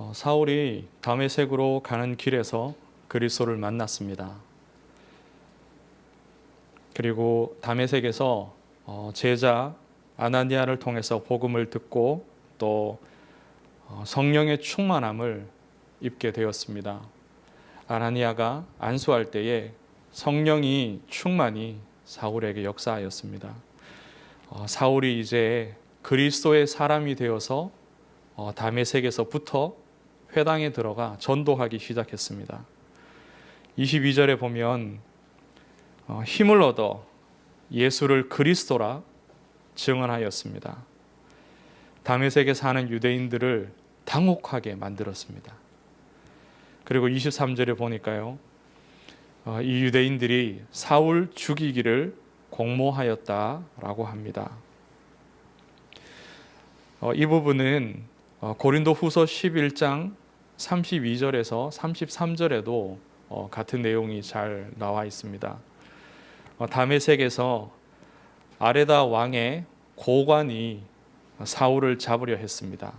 어, 사울이 다메섹으로 가는 길에서 그리스도를 만났습니다. 그리고 다메섹에서 어, 제자 아나니아를 통해서 복음을 듣고 또 어, 성령의 충만함을 입게 되었습니다. 아나니아가 안수할 때에 성령이 충만히 사울에게 역사하였습니다. 어, 사울이 이제 그리스도의 사람이 되어서 어, 다메섹에서부터 회당에 들어가 전도하기 시작했습니다. 22절에 보면 어, 힘을 얻어 예수를 그리스도라 증언하였습니다. 다메섹에 사는 유대인들을 당혹하게 만들었습니다. 그리고 23절에 보니까요. 어, 이 유대인들이 사울 죽이기를 공모하였다라고 합니다. 어, 이 부분은 어, 고린도 후서 11장 32절에서 33절에도 어, 같은 내용이 잘 나와 있습니다. 어, 다메섹에서 아레다 왕의 고관이 사울을 잡으려 했습니다.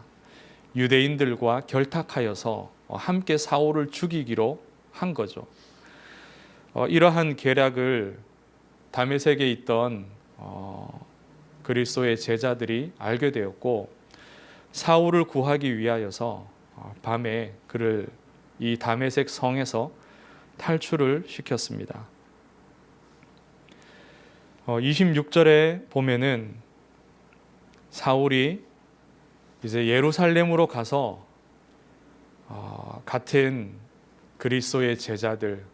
유대인들과 결탁하여서 어, 함께 사울을 죽이기로 한 거죠. 어, 이러한 계략을 다메섹에 있던 어, 그리스도의 제자들이 알게 되었고 사울을 구하기 위하여서 어, 밤에 그를 이 다메섹 성에서 탈출을 시켰습니다. 어, 26절에 보면은 사울이 이제 예루살렘으로 가서 어, 같은 그리스도의 제자들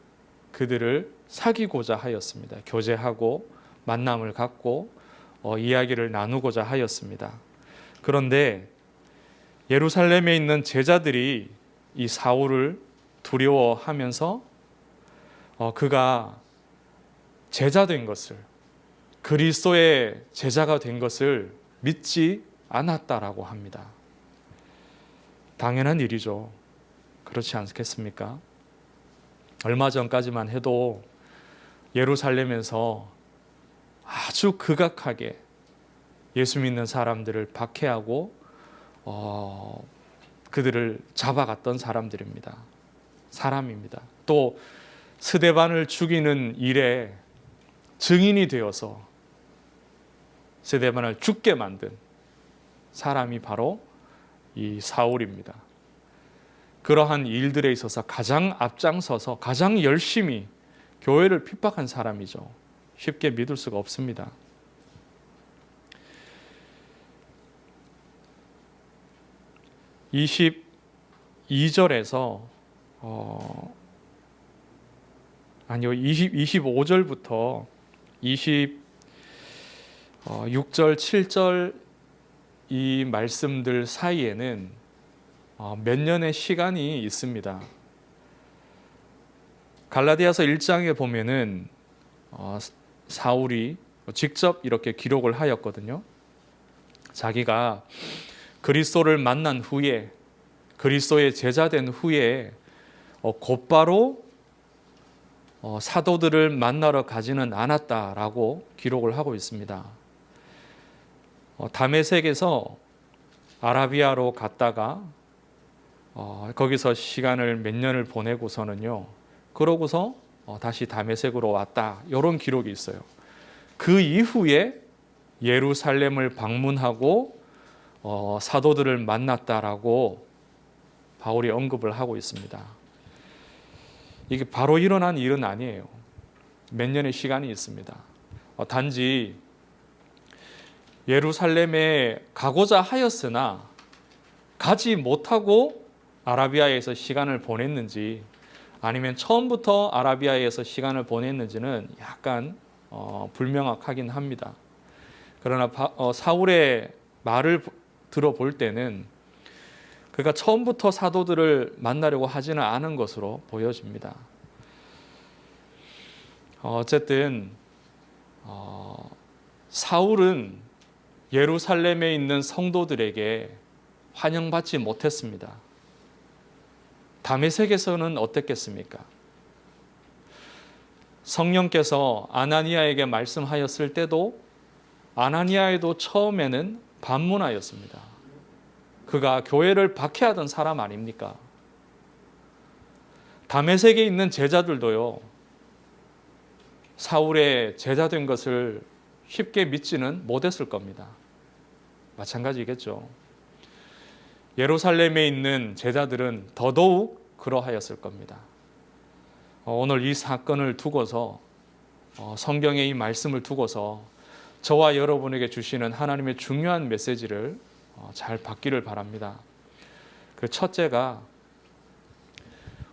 그들을 사귀고자 하였습니다. 교제하고 만남을 갖고 어, 이야기를 나누고자 하였습니다. 그런데 예루살렘에 있는 제자들이 이 사울을 두려워하면서 어, 그가 제자 된 것을 그리스도의 제자가 된 것을 믿지 않았다라고 합니다. 당연한 일이죠. 그렇지 않겠습니까? 얼마 전까지만 해도 예루살렘에서 아주 극악하게 예수 믿는 사람들을 박해하고 어, 그들을 잡아갔던 사람들입니다. 사람입니다. 또 스데반을 죽이는 일에 증인이 되어서 스데반을 죽게 만든 사람이 바로 이 사울입니다. 그러한 일들에 있어서 가장 앞장서서 가장 열심히 교회를 핍박한 사람이죠. 쉽게 믿을 수가 없습니다. (22절에서) 어, 아니요 20, 25절부터 26절 7절 이 말씀들 사이에는 어, 몇 년의 시간이 있습니다. 갈라디아서 1장에 보면은 어, 사울이 직접 이렇게 기록을 하였거든요. 자기가 그리스도를 만난 후에 그리스도의 제자 된 후에 어, 곧바로 사도들을 만나러 가지는 않았다라고 기록을 하고 있습니다. 다메섹에서 아라비아로 갔다가 어, 거기서 시간을 몇 년을 보내고서는요. 그러고서 어, 다시 다메섹으로 왔다. 이런 기록이 있어요. 그 이후에 예루살렘을 방문하고 어, 사도들을 만났다라고 바울이 언급을 하고 있습니다. 이게 바로 일어난 일은 아니에요. 몇 년의 시간이 있습니다. 어, 단지 예루살렘에 가고자 하였으나 가지 못하고 아라비아에서 시간을 보냈는지 아니면 처음부터 아라비아에서 시간을 보냈는지는 약간 어, 불명확하긴 합니다. 그러나 바, 어, 사울의 말을 들어볼 때는 그가 처음부터 사도들을 만나려고 하지는 않은 것으로 보여집니다. 어, 어쨌든 어, 사울은 예루살렘에 있는 성도들에게 환영받지 못했습니다. 다메섹에서는 어땠겠습니까? 성령께서 아나니아에게 말씀하였을 때도 아나니아에도 처음에는 반문하였습니다. 그가 교회를 박해하던 사람 아닙니까? 다메섹에 있는 제자들도요. 사울의 제자 된 것을 쉽게 믿지는 못했을 겁니다. 마찬가지겠죠. 예루살렘에 있는 제자들은 더더욱 그러하였을 겁니다. 어, 오늘 이 사건을 두고서 어, 성경의 이 말씀을 두고서 저와 여러분에게 주시는 하나님의 중요한 메시지를 어, 잘 받기를 바랍니다. 그 첫째가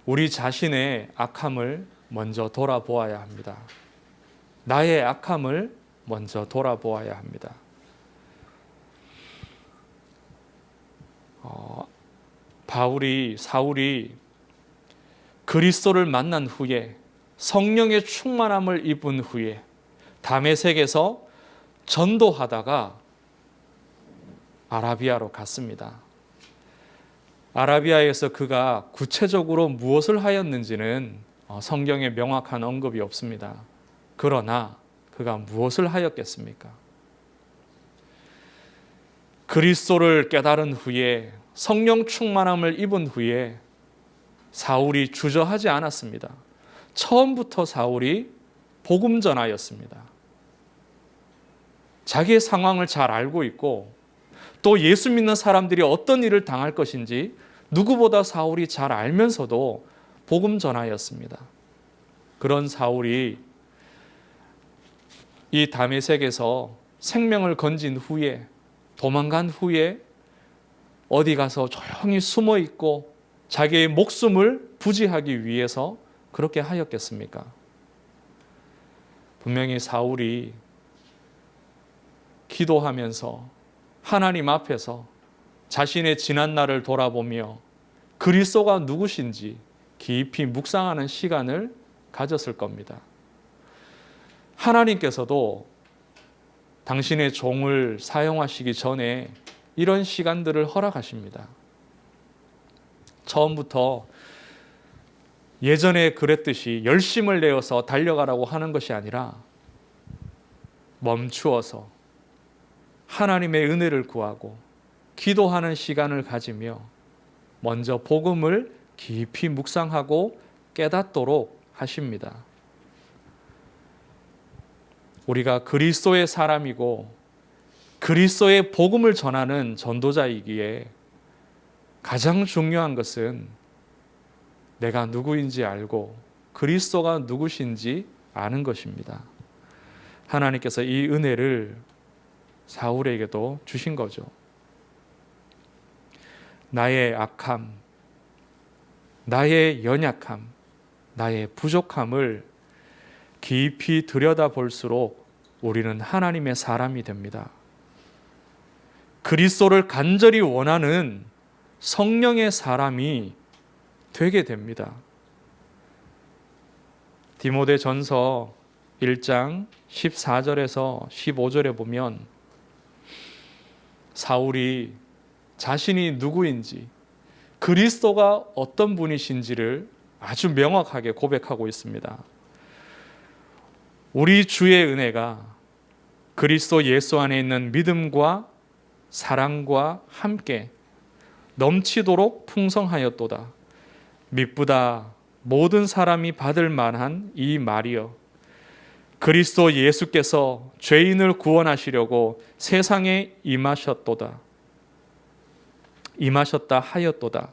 우리 자신의 악함을 먼저 돌아보아야 합니다. 나의 악함을 먼저 돌아보아야 합니다. 어, 바울이 사울이 그리스도를 만난 후에 성령의 충만함을 입은 후에 담에색에서 전도하다가 아라비아로 갔습니다. 아라비아에서 그가 구체적으로 무엇을 하였는지는 어, 성경에 명확한 언급이 없습니다. 그러나 그가 무엇을 하였겠습니까? 그리스도를 깨달은 후에 성령 충만함을 입은 후에 사울이 주저하지 않았습니다. 처음부터 사울이 복음 전하였습니다. 자기의 상황을 잘 알고 있고 또 예수 믿는 사람들이 어떤 일을 당할 것인지 누구보다 사울이 잘 알면서도 복음 전하였습니다. 그런 사울이 이 다메섹에서 생명을 건진 후에 도망간 후에 어디 가서 조용히 숨어 있고 자기의 목숨을 부지하기 위해서 그렇게 하였겠습니까? 분명히 사울이 기도하면서 하나님 앞에서 자신의 지난 날을 돌아보며 그리스도가 누구신지 깊이 묵상하는 시간을 가졌을 겁니다. 하나님께서도 당신의 종을 사용하시기 전에 이런 시간들을 허락하십니다. 처음부터 예전에 그랬듯이 열심을 내어서 달려가라고 하는 것이 아니라 멈추어서 하나님의 은혜를 구하고 기도하는 시간을 가지며 먼저 복음을 깊이 묵상하고 깨닫도록 하십니다. 우리가 그리스도의 사람이고 그리스도의 복음을 전하는 전도자이기에 가장 중요한 것은 내가 누구인지 알고 그리스도가 누구신지 아는 것입니다. 하나님께서 이 은혜를 사울에게도 주신 거죠. 나의 악함, 나의 연약함, 나의 부족함을 깊이 들여다볼수록 우리는 하나님의 사람이 됩니다. 그리스도를 간절히 원하는 성령의 사람이 되게 됩니다. 디모데 전서 1장 14절에서 15절에 보면 사울이 자신이 누구인지 그리스도가 어떤 분이신지를 아주 명확하게 고백하고 있습니다. 우리 주의 은혜가 그리스도 예수 안에 있는 믿음과 사랑과 함께 넘치도록 풍성하였도다. 믿보다 모든 사람이 받을 만한 이 말이여. 그리스도 예수께서 죄인을 구원하시려고 세상에 임하셨도다. 임하셨다 하였도다.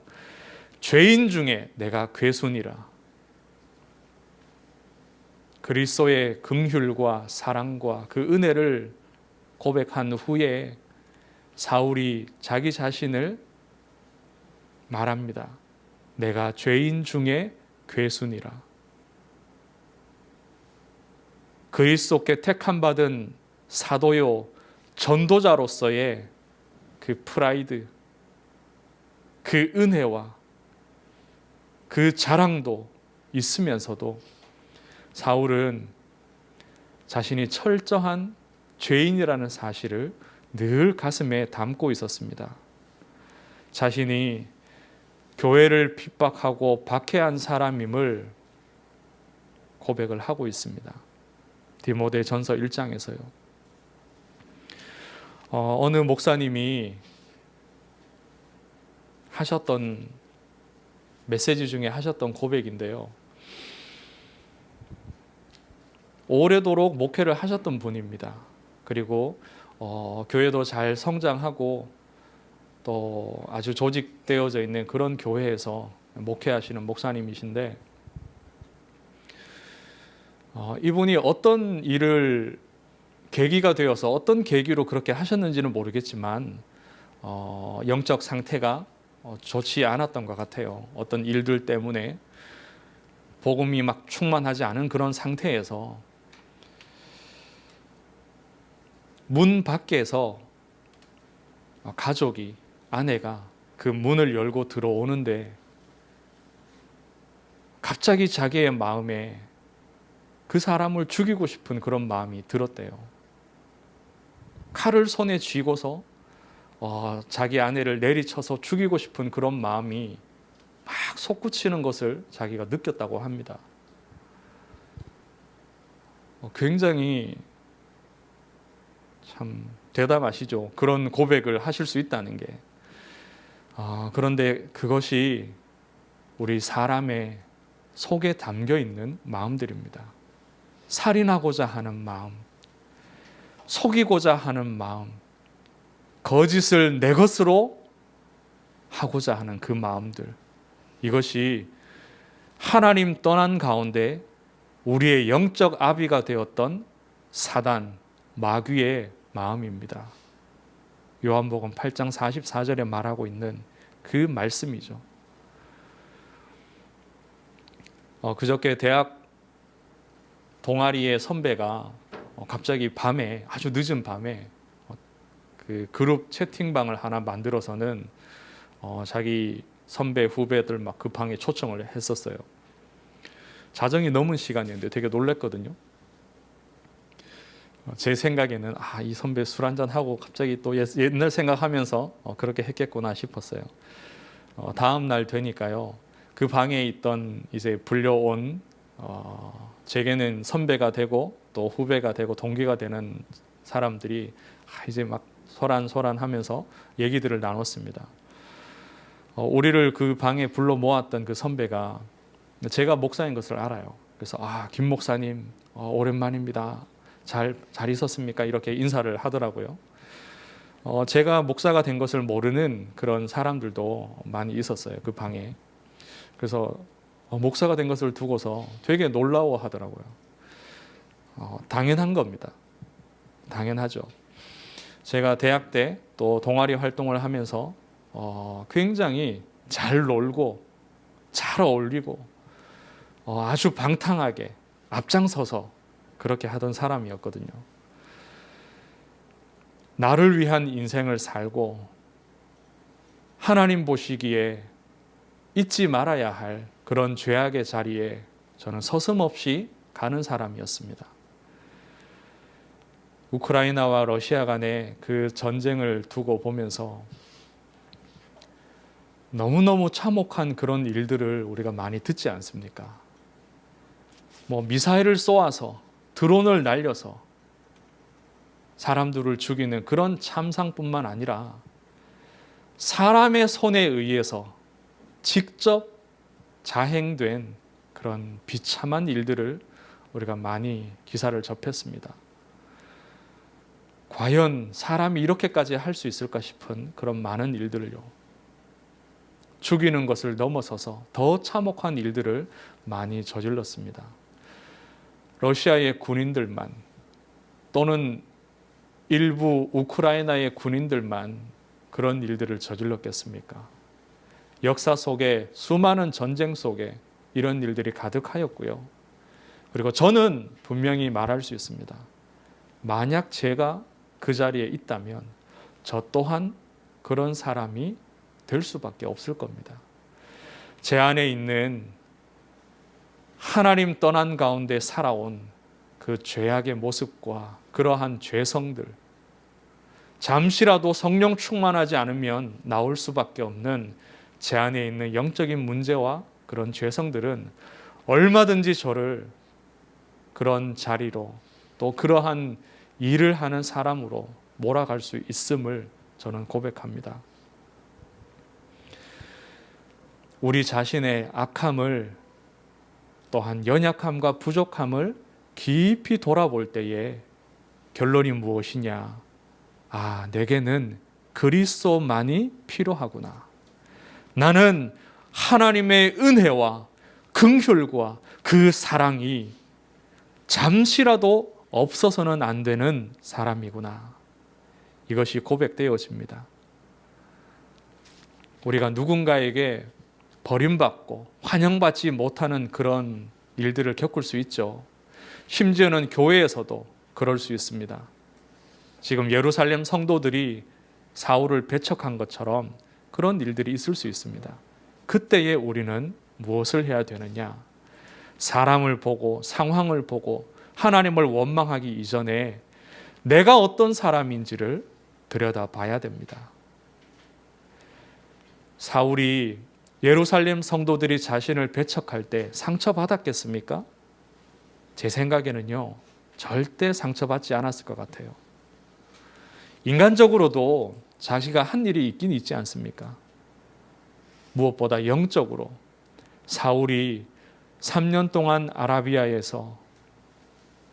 죄인 중에 내가 괴순이라. 그리스도의 긍휼과 사랑과 그 은혜를 고백한 후에 사울이 자기 자신을 말합니다. 내가 죄인 중에 괴순이라. 그리스도께 택함 받은 사도요 전도자로서의 그 프라이드, 그 은혜와 그 자랑도 있으면서도 사울은 자신이 철저한 죄인이라는 사실을 늘 가슴에 담고 있었습니다. 자신이 교회를 핍박하고 박해한 사람임을 고백을 하고 있습니다. 디모데 전서 1장에서요. 어, 어느 목사님이 하셨던 메시지 중에 하셨던 고백인데요. 오래도록 목회를 하셨던 분입니다. 그리고 어, 교회도 잘 성장하고 또 아주 조직되어져 있는 그런 교회에서 목회하시는 목사님이신데 어, 이분이 어떤 일을 계기가 되어서 어떤 계기로 그렇게 하셨는지는 모르겠지만 어, 영적 상태가 어, 좋지 않았던 것 같아요. 어떤 일들 때문에 복음이 막 충만하지 않은 그런 상태에서 문 밖에서 가족이 아내가 그 문을 열고 들어오는데 갑자기 자기의 마음에 그 사람을 죽이고 싶은 그런 마음이 들었대요. 칼을 손에 쥐고서 어, 자기 아내를 내리쳐서 죽이고 싶은 그런 마음이 막 솟구치는 것을 자기가 느꼈다고 합니다. 어, 굉장히 참 대담하시죠. 그런 고백을 하실 수 있다는 게. 아, 그런데 그것이 우리 사람의 속에 담겨 있는 마음들입니다. 살인하고자 하는 마음, 속이고자 하는 마음, 거짓을 내 것으로 하고자 하는 그 마음들. 이것이 하나님 떠난 가운데 우리의 영적 아비가 되었던 사단, 마귀의 마음입니다. 요한복음 8장 44절에 말하고 있는 그 말씀이죠. 어, 그저께 대학 동아리의 선배가 어, 갑자기 밤에 아주 늦은 밤에 어, 그 그룹 채팅방을 하나 만들어서는 어, 자기 선배 후배들 막 그 방에 초청을 했었어요. 자정이 넘은 시간이었는데 되게 놀랬거든요. 어, 제 생각에는 아 이 선배 술 한잔 하고 갑자기 또 옛- 옛날 생각하면서 어, 그렇게 했겠구나 싶었어요. 어, 다음 날 되니까요. 그 방에 있던 이제 불려온 어, 제게는 선배가 되고 또 후배가 되고 동기가 되는 사람들이 아, 이제 막 소란소란하면서 얘기들을 나눴습니다. 어, 우리를 그 방에 불러 모았던 그 선배가 제가 목사인 것을 알아요. 그래서 아 김 목사님 어, 오랜만입니다. 잘 잘 있었습니까? 이렇게 인사를 하더라고요. 어, 제가 목사가 된 것을 모르는 그런 사람들도 많이 있었어요. 그 방에. 그래서 어, 목사가 된 것을 두고서 되게 놀라워하더라고요. 어, 당연한 겁니다. 당연하죠. 제가 대학 때 또 동아리 활동을 하면서 어, 굉장히 잘 놀고 잘 어울리고 어, 아주 방탕하게 앞장서서 그렇게 하던 사람이었거든요. 나를 위한 인생을 살고 하나님 보시기에 잊지 말아야 할 그런 죄악의 자리에 저는 서슴없이 가는 사람이었습니다. 우크라이나와 러시아 간의 그 전쟁을 두고 보면서 너무너무 참혹한 그런 일들을 우리가 많이 듣지 않습니까? 뭐 미사일을 쏘아서 드론을 날려서 사람들을 죽이는 그런 참상뿐만 아니라 사람의 손에 의해서 직접 자행된 그런 비참한 일들을 우리가 많이 기사를 접했습니다. 과연 사람이 이렇게까지 할 수 있을까 싶은 그런 많은 일들을요. 죽이는 것을 넘어서서 더 참혹한 일들을 많이 저질렀습니다. 러시아의 군인들만 또는 일부 우크라이나의 군인들만 그런 일들을 저질렀겠습니까? 역사 속에 수많은 전쟁 속에 이런 일들이 가득하였고요. 그리고 저는 분명히 말할 수 있습니다. 만약 제가 그 자리에 있다면 저 또한 그런 사람이 될 수밖에 없을 겁니다. 제 안에 있는 하나님 떠난 가운데 살아온 그 죄악의 모습과 그러한 죄성들, 잠시라도 성령 충만하지 않으면 나올 수밖에 없는 제 안에 있는 영적인 문제와 그런 죄성들은 얼마든지 저를 그런 자리로 또 그러한 일을 하는 사람으로 몰아갈 수 있음을 저는 고백합니다. 우리 자신의 악함을 또한 연약함과 부족함을 깊이 돌아볼 때에 결론이 무엇이냐? 아, 내게는 그리스도만이 필요하구나. 나는 하나님의 은혜와 긍휼과 그 사랑이 잠시라도 없어서는 안 되는 사람이구나. 이것이 고백되어집니다. 우리가 누군가에게 버림받고 환영받지 못하는 그런 일들을 겪을 수 있죠. 심지어는 교회에서도 그럴 수 있습니다. 지금 예루살렘 성도들이 사울을 배척한 것처럼 그런 일들이 있을 수 있습니다. 그때에 우리는 무엇을 해야 되느냐? 사람을 보고 상황을 보고 하나님을 원망하기 이전에 내가 어떤 사람인지를 들여다 봐야 됩니다. 사울이 예루살렘 성도들이 자신을 배척할 때 상처받았겠습니까? 제 생각에는요, 절대 상처받지 않았을 것 같아요. 인간적으로도 자기가 한 일이 있긴 있지 않습니까? 무엇보다 영적으로 사울이 3년 동안 아라비아에서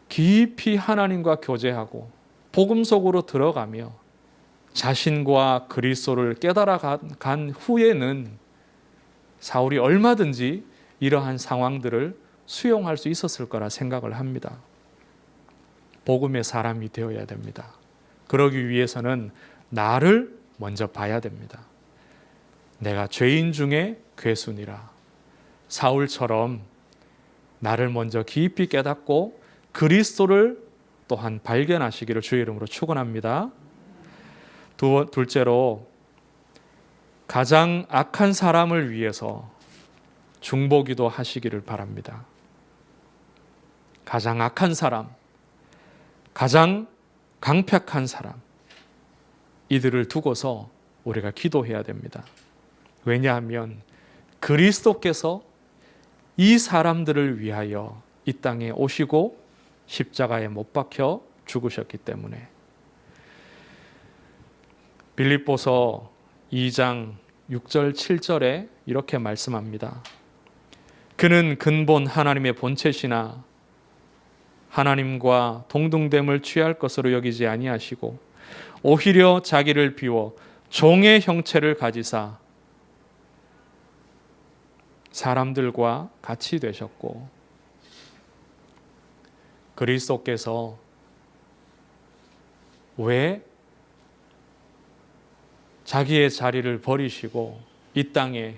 깊이 하나님과 교제하고 복음 속으로 들어가며 자신과 그리스도를 깨달아 간 후에는 사울이 얼마든지 이러한 상황들을 수용할 수 있었을 거라 생각을 합니다. 복음의 사람이 되어야 됩니다. 그러기 위해서는 나를 먼저 봐야 됩니다. 내가 죄인 중에 괴순이라. 사울처럼 나를 먼저 깊이 깨닫고 그리스도를 또한 발견하시기를 주의 이름으로 축원합니다. 두, 둘째로 가장 악한 사람을 위해서 중보기도 하시기를 바랍니다. 가장 악한 사람, 가장 강팍한 사람, 이들을 두고서 우리가 기도해야 됩니다. 왜냐하면 그리스도께서 이 사람들을 위하여 이 땅에 오시고 십자가에 못 박혀 죽으셨기 때문에 빌립보서 2장 6절 7절에 이렇게 말씀합니다. 그는 근본 하나님의 본체시나 하나님과 동등됨을 취할 것으로 여기지 아니하시고 오히려 자기를 비워 종의 형체를 가지사 사람들과 같이 되셨고 그리스도께서 왜 자기의 자리를 버리시고 이 땅에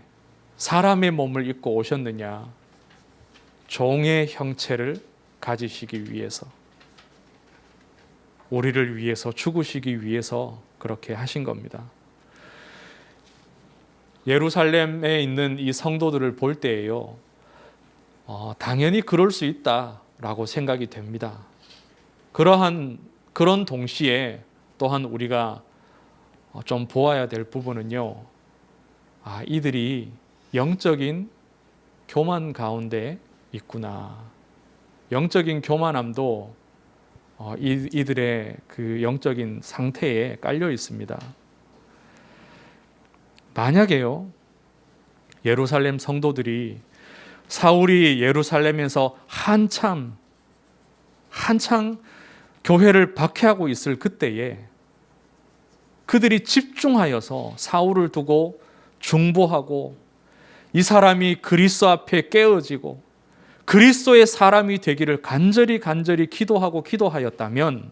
사람의 몸을 입고 오셨느냐? 종의 형체를 가지시기 위해서 우리를 위해서 죽으시기 위해서 그렇게 하신 겁니다. 예루살렘에 있는 이 성도들을 볼 때에요, 어, 당연히 그럴 수 있다라고 생각이 됩니다. 그러한 그런 동시에 또한 우리가 어, 좀 보아야 될 부분은요. 아, 이들이 영적인 교만 가운데 있구나. 영적인 교만함도 어, 이, 이들의 그 영적인 상태에 깔려 있습니다. 만약에요, 예루살렘 성도들이 사울이 예루살렘에서 한참, 한창 교회를 박해하고 있을 그때에 그들이 집중하여서 사울을 두고 중보하고 이 사람이 그리스도 앞에 깨어지고 그리스도의 사람이 되기를 간절히 간절히 기도하고 기도하였다면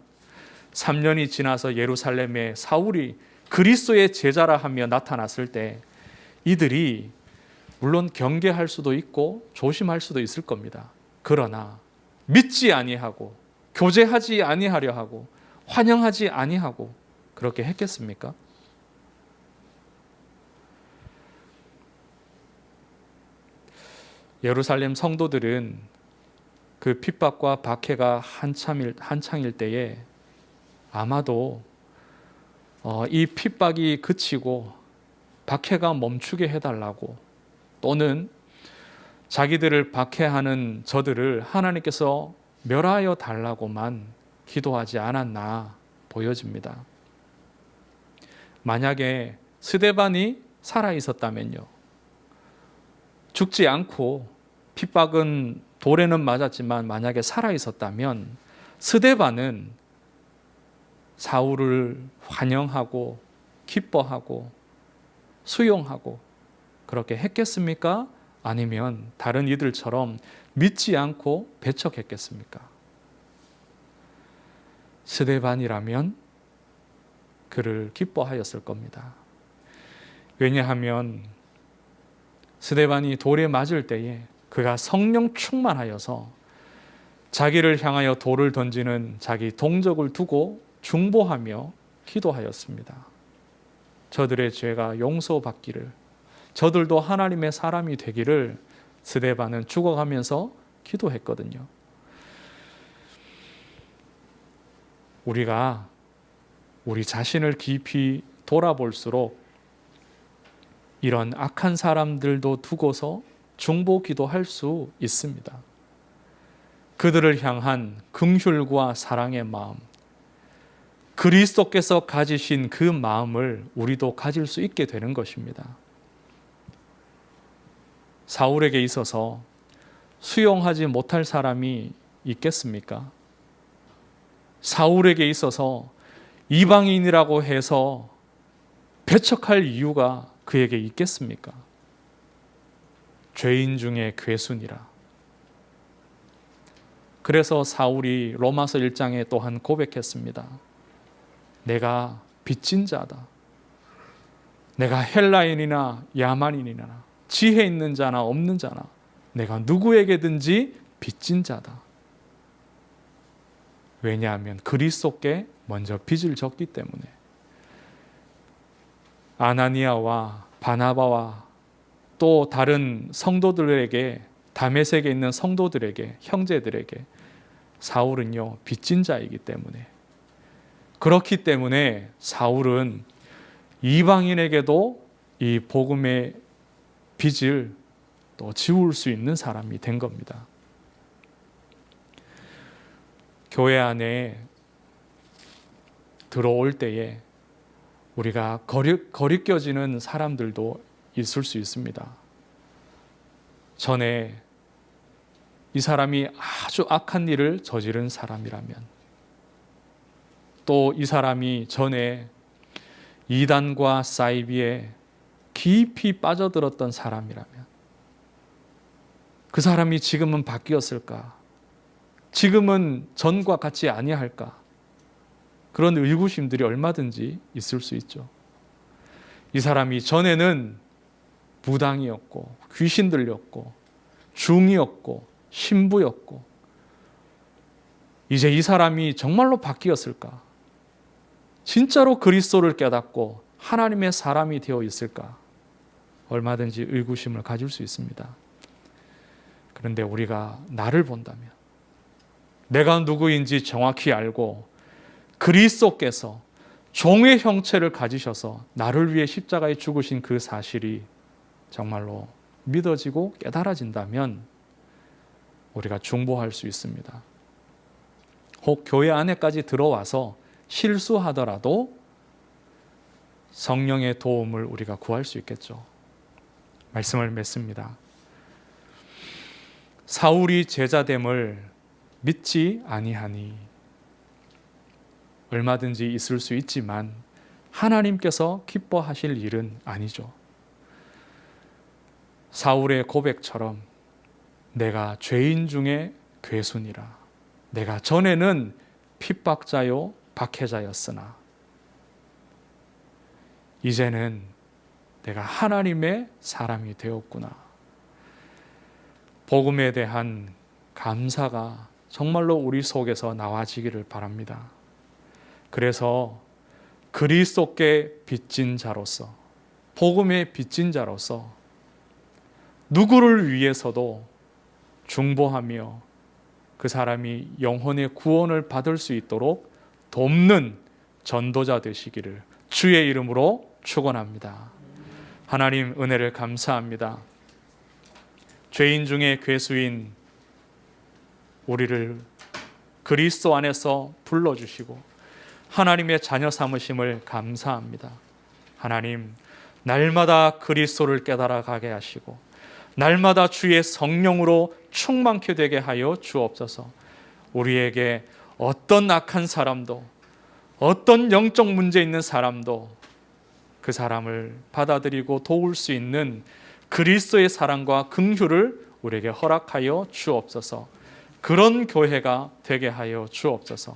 3년이 지나서 예루살렘에 사울이 그리스도의 제자라 하며 나타났을 때 이들이 물론 경계할 수도 있고 조심할 수도 있을 겁니다. 그러나 믿지 아니하고 교제하지 아니하려 하고 환영하지 아니하고 그렇게 했겠습니까? 예루살렘 성도들은 그 핍박과 박해가 한참일, 한창일 때에 아마도 어, 이 핍박이 그치고 박해가 멈추게 해달라고 또는 자기들을 박해하는 저들을 하나님께서 멸하여 달라고만 기도하지 않았나 보여집니다. 만약에 스데반이 살아 있었다면요. 죽지 않고 핍박은 돌에는 맞았지만 만약에 살아 있었다면 스데반은 사울을 환영하고 기뻐하고 수용하고 그렇게 했겠습니까? 아니면 다른 이들처럼 믿지 않고 배척했겠습니까? 스데반이라면 그를 기뻐하였을 겁니다. 왜냐하면 스데반이 돌에 맞을 때에 그가 성령 충만하여서 자기를 향하여 돌을 던지는 자기 동족을 두고 중보하며 기도하였습니다. 저들의 죄가 용서받기를 저들도 하나님의 사람이 되기를 스데반은 죽어가면서 기도했거든요. 우리가 우리 자신을 깊이 돌아볼수록 이런 악한 사람들도 두고서 중보 기도할 수 있습니다. 그들을 향한 긍휼과 사랑의 마음, 그리스도께서 가지신 그 마음을 우리도 가질 수 있게 되는 것입니다. 사울에게 있어서 수용하지 못할 사람이 있겠습니까? 사울에게 있어서 이방인이라고 해서 배척할 이유가 그에게 있겠습니까? 죄인 중에 괴순이라. 그래서 사울이 로마서 1장에 또한 고백했습니다. 내가 빚진 자다. 내가 헬라인이나 야만인이나 지혜 있는 자나 없는 자나 내가 누구에게든지 빚진 자다. 왜냐하면 그리스도께 먼저 빚을 졌기 때문에 아나니아와 바나바와 또 다른 성도들에게 다메섹에 있는 성도들에게 형제들에게 사울은요 빚진 자이기 때문에 그렇기 때문에 사울은 이방인에게도 이 복음의 빚을 또 지울 수 있는 사람이 된 겁니다. 교회 안에 들어올 때에 우리가 거리, 거리껴지는 사람들도 있을 수 있습니다. 전에 이 사람이 아주 악한 일을 저지른 사람이라면 또 이 사람이 전에 이단과 사이비에 깊이 빠져들었던 사람이라면 그 사람이 지금은 바뀌었을까? 지금은 전과 같지 아니할까? 그런 의구심들이 얼마든지 있을 수 있죠. 이 사람이 전에는 무당이었고 귀신 들렸고 중이었고 신부였고 이제 이 사람이 정말로 바뀌었을까? 진짜로 그리스도를 깨닫고 하나님의 사람이 되어 있을까? 얼마든지 의구심을 가질 수 있습니다. 그런데 우리가 나를 본다면 내가 누구인지 정확히 알고 그리스도께서 종의 형체를 가지셔서 나를 위해 십자가에 죽으신 그 사실이 정말로 믿어지고 깨달아진다면 우리가 중보할 수 있습니다. 혹 교회 안에까지 들어와서 실수하더라도 성령의 도움을 우리가 구할 수 있겠죠. 말씀을 맺습니다. 사울이 제자됨을 믿지 아니하니 얼마든지 있을 수 있지만 하나님께서 기뻐하실 일은 아니죠. 사울의 고백처럼 내가 죄인 중에 괴순이라 내가 전에는 핍박자요 박해자였으나 이제는 내가 하나님의 사람이 되었구나. 복음에 대한 감사가 정말로 우리 속에서 나와지기를 바랍니다. 그래서 그리스도께 빚진 자로서 복음의 빚진 자로서 누구를 위해서도 중보하며 그 사람이 영혼의 구원을 받을 수 있도록 돕는 전도자 되시기를 주의 이름으로 축원합니다. 하나님 은혜를 감사합니다. 죄인 중에 괴수인 우리를 그리스도 안에서 불러 주시고 하나님의 자녀 삼으심을 감사합니다. 하나님 날마다 그리스도를 깨달아 가게 하시고 날마다 주의 성령으로 충만케 되게 하여 주옵소서. 우리에게 어떤 악한 사람도 어떤 영적 문제 있는 사람도 그 사람을 받아들이고 도울 수 있는 그리스도의 사랑과 긍휼을 우리에게 허락하여 주옵소서. 그런 교회가 되게 하여 주옵소서.